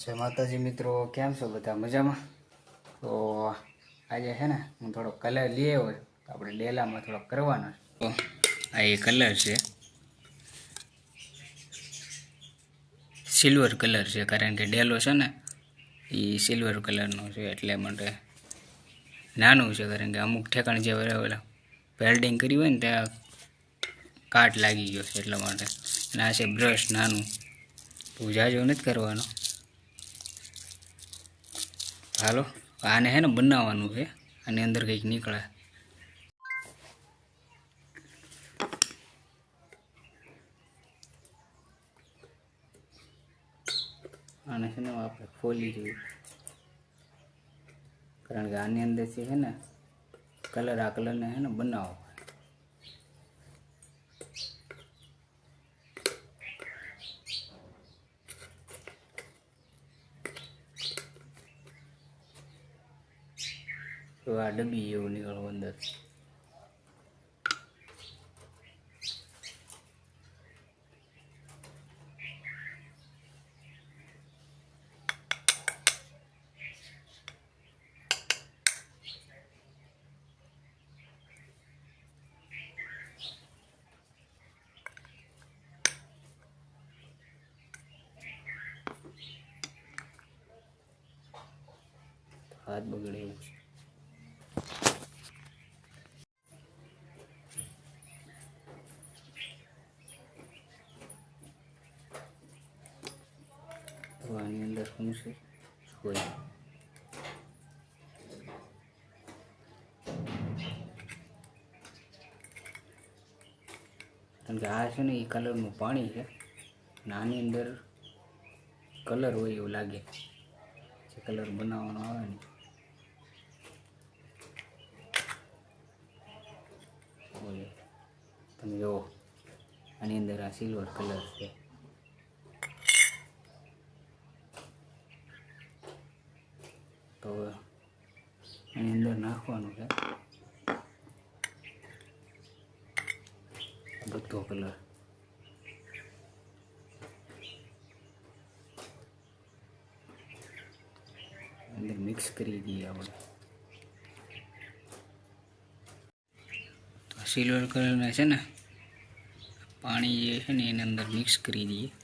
જય માતાજી મિત્રો, કેમ છો બધા? મજામાં? તો આજે છે ને, હું થોડો કલર લઈ આવ્યો આપણે ડેલામાં થોડો કરવાનો. તો આ એ કલર છે. સિલ્વર કલર છે, કારણ કે ડેલો છે ને, એ સિલ્વર કલરનો છે, એટલે માટે નાનું છે, કારણ કે અમુક ઠેકાણ જે ઓલા વેલ્ડિંગ કરી હોય ને, ત્યાં કાટ લાગી ગયો છે, એટલા માટે. અને આ છે બ્રશ નાનું. પૂજા જાજો નથી કરવાનો. હાલો, આને હે ને બનાવવાનું છે, આની અંદર કંઈક નીકળે. આને છે ને આપણે ખોલી જોઈએ. કારણ કે આની અંદરથી છે ને, કલર આ કલરને છે ને બનાવો. તો આ ડબ્બી એવું નીકળવું અંદર. હાથ બગડે એવું તો આની અંદર શું છે જોઈએ કારણ કે આ છે ને એ કલરનું પાણી છે અને આની અંદર કલર હોય એવું લાગે જે કલર બનાવવાનો આવે ને તમે જુઓ આની અંદર આ સિલ્વર કલર છે તો એની અંદર નાખવાનું છે. બધો કલર. અંદર મિક્સ કરી દઈએ આપણે. તો સિલ્વર કલરના છે ને, પાણી જે છે ને એની અંદર મિક્સ કરી દઈએ.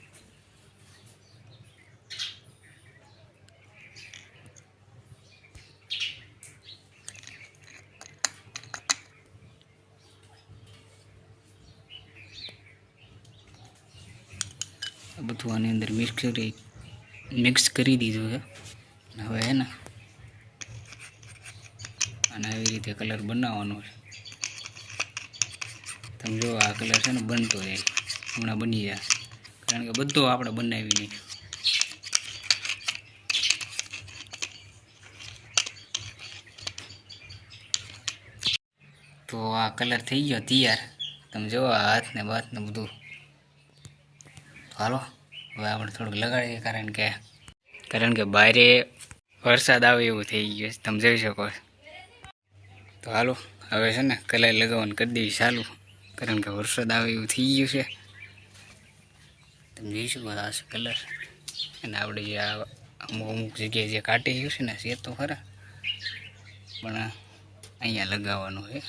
બધું આની અંદર મિક્સ કરી મિક્સ કરી દીધું છે. હવે હે ને અને આવી રીતે કલર બનાવવાનો છે. તમે જો આ કલર છે ને બનતો જાય, હમણાં બની જશે કારણ કે બધો આપણે બનાવી નાખ્યો તો આ કલર થઈ ગયો તૈયાર. તમે જુઓ આ બાથને બધું હાલો, હવે આપણે થોડુંક લગાડીએ, કારણ કે કારણ કે બારે વરસાદ આવે એવું થઈ ગયું છે. તમે જોઈ શકો તો હાલો, હવે છે ને કલર લગાવવાનું કરી દેવી ચાલુ, કારણ કે વરસાદ આવે એવું થઈ ગયું છે. તમે જોઈ શકો આ કલર. અને આપણે જે આ અમુક અમુક જગ્યાએ જે કાઢી ગયું છે ને છે તો ખરા. પણ અહીંયા લગાવવાનું છે.